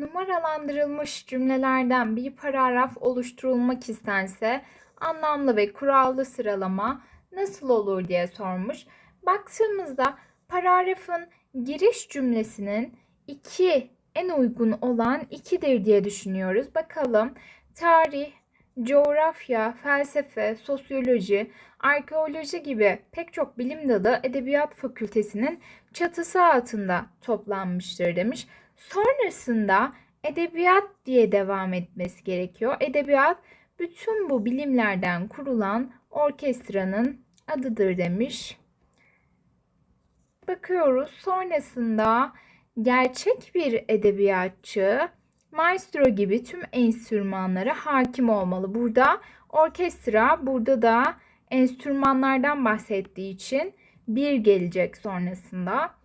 Numaralandırılmış cümlelerden bir paragraf oluşturulmak istense anlamlı ve kurallı sıralama nasıl olur diye sormuş. Baktığımızda paragrafın giriş cümlesinin iki en uygun olan ikidir diye düşünüyoruz. Bakalım tarih, coğrafya, felsefe, sosyoloji, arkeoloji gibi pek çok bilim dalı edebiyat fakültesinin çatısı altında toplanmıştır demiş. Sonrasında edebiyat diye devam etmesi gerekiyor. Edebiyat bütün bu bilimlerden kurulan orkestranın adıdır demiş. Bakıyoruz sonrasında gerçek bir edebiyatçı maestro gibi tüm enstrümanlara hakim olmalı. Burada orkestra, burada da enstrümanlardan bahsettiği için bir gelecek sonrasında.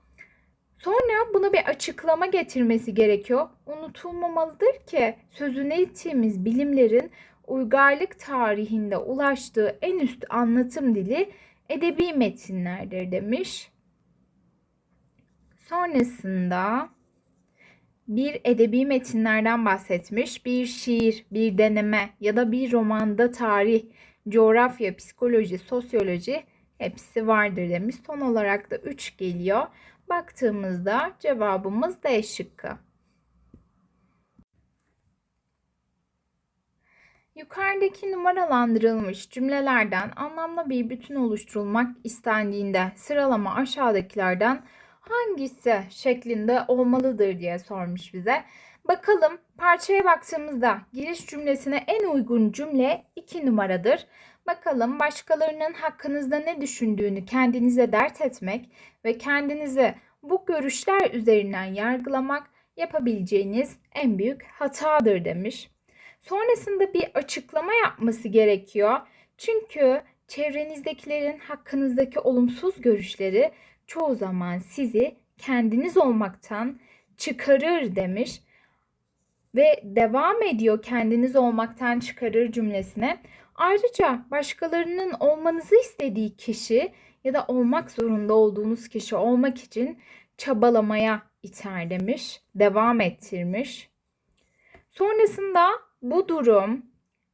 Sonra buna bir açıklama getirmesi gerekiyor. Unutulmamalıdır ki sözüne ettiğimiz bilimlerin uygarlık tarihinde ulaştığı en üst anlatım dili edebi metinlerdir demiş. Sonrasında bir edebi metinlerden bahsetmiş. Bir şiir, bir deneme ya da bir romanda tarih, coğrafya, psikoloji, sosyoloji hepsi vardır demiş. Son olarak da 3 geliyor. Baktığımızda cevabımız D şıkkı. Yukarıdaki numaralandırılmış cümlelerden anlamlı bir bütün oluşturulmak istendiğinde sıralama aşağıdakilerden hangisi şeklinde olmalıdır diye sormuş bize. Bakalım parçaya baktığımızda giriş cümlesine en uygun cümle 2 numaradır. Bakalım başkalarının hakkınızda ne düşündüğünü kendinize dert etmek ve kendinizi bu görüşler üzerinden yargılamak yapabileceğiniz en büyük hatadır demiş. Sonrasında bir açıklama yapması gerekiyor. Çünkü çevrenizdekilerin hakkınızdaki olumsuz görüşleri çoğu zaman sizi kendiniz olmaktan çıkarır demiş ve devam ediyor kendiniz olmaktan çıkarır cümlesine. Ayrıca başkalarının olmanızı istediği kişi ya da olmak zorunda olduğunuz kişi olmak için çabalamaya iter demiş, devam ettirmiş. Sonrasında bu durum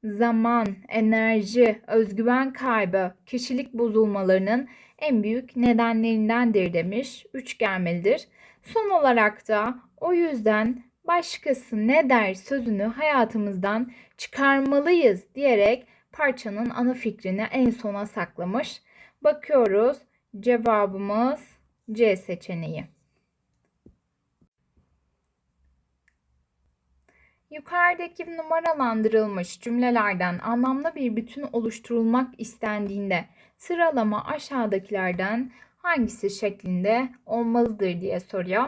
zaman, enerji, özgüven kaybı, kişilik bozulmalarının en büyük nedenlerindendir demiş. Üç gelmelidir. Son olarak da o yüzden başkası ne der sözünü hayatımızdan çıkarmalıyız diyerek parçanın ana fikrini en sona saklamış. Bakıyoruz cevabımız C seçeneği. Yukarıdaki numaralandırılmış cümlelerden anlamlı bir bütün oluşturulmak istendiğinde sıralama aşağıdakilerden hangisi şeklinde olmalıdır diye soruyor.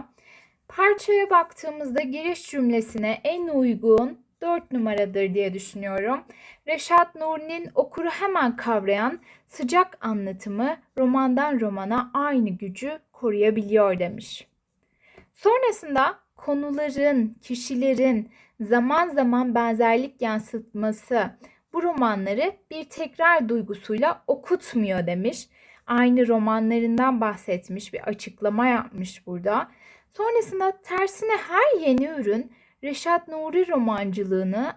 Parçaya baktığımızda giriş cümlesine en uygun 4 numaradır diye düşünüyorum. Reşat Nuri'nin okuru hemen kavrayan sıcak anlatımı romandan romana aynı gücü koruyabiliyor demiş. Sonrasında konuların, kişilerin zaman zaman benzerlik yansıtması bu romanları bir tekrar duygusuyla okutmuyor demiş. Aynı romanlarından bahsetmiş, bir açıklama yapmış burada. Sonrasında tersine her yeni ürün Reşat Nuri romancılığını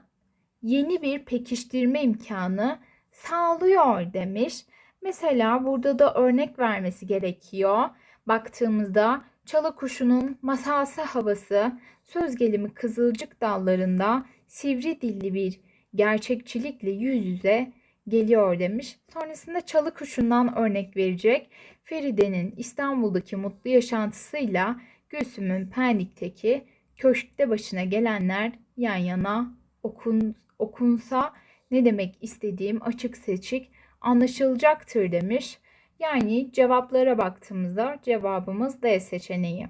yeni bir pekiştirme imkanı sağlıyor demiş. Mesela burada da örnek vermesi gerekiyor. Baktığımızda çalı kuşunun masalsı havası, söz gelimi kızılcık dallarında sivri dilli bir gerçekçilikle yüz yüze geliyor demiş. Sonrasında çalı kuşundan örnek verecek. Feride'nin İstanbul'daki mutlu yaşantısıyla Gülsüm'ün Pendik'teki köşkte başına gelenler yan yana okun, okunsa ne demek istediğim açık seçik anlaşılacaktır demiş. Yani cevaplara baktığımızda cevabımız D seçeneği.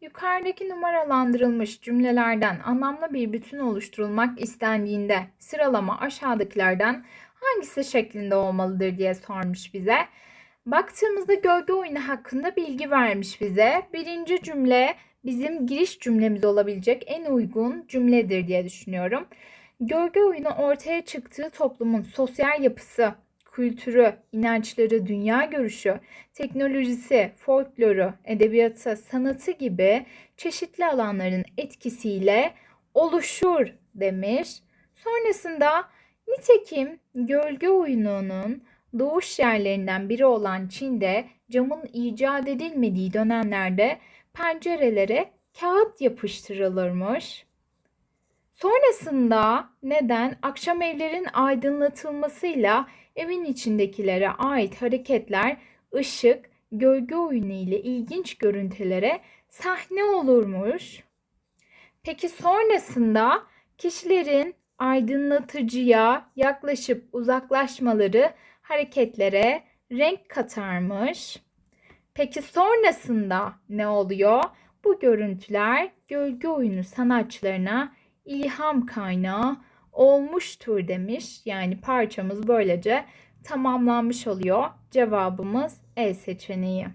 Yukarıdaki numaralandırılmış cümlelerden anlamlı bir bütün oluşturulmak istendiğinde sıralama aşağıdakilerden hangisi şeklinde olmalıdır diye sormuş bize. Baktığımızda gölge oyunu hakkında bilgi vermiş bize. Birinci cümle bizim giriş cümlemiz olabilecek en uygun cümledir diye düşünüyorum. Gölge oyunu ortaya çıktığı toplumun sosyal yapısı, kültürü, inançları, dünya görüşü, teknolojisi, folkloru, edebiyatı, sanatı gibi çeşitli alanların etkisiyle oluşur demiş. Sonrasında nitekim gölge oyununun doğuş yerlerinden biri olan Çin'de camın icat edilmediği dönemlerde pencerelere kağıt yapıştırılırmış. Sonrasında neden akşam evlerin aydınlatılmasıyla evin içindekilere ait hareketler, ışık, gölge oyunu ile ilginç görüntülere sahne olurmuş. Peki sonrasında kişilerin aydınlatıcıya yaklaşıp uzaklaşmaları hareketlere renk katarmış. Peki sonrasında ne oluyor? Bu görüntüler gölge oyunu sanatçılarına ilham kaynağı olmuştur demiş. Yani parçamız böylece tamamlanmış oluyor. Cevabımız E seçeneği.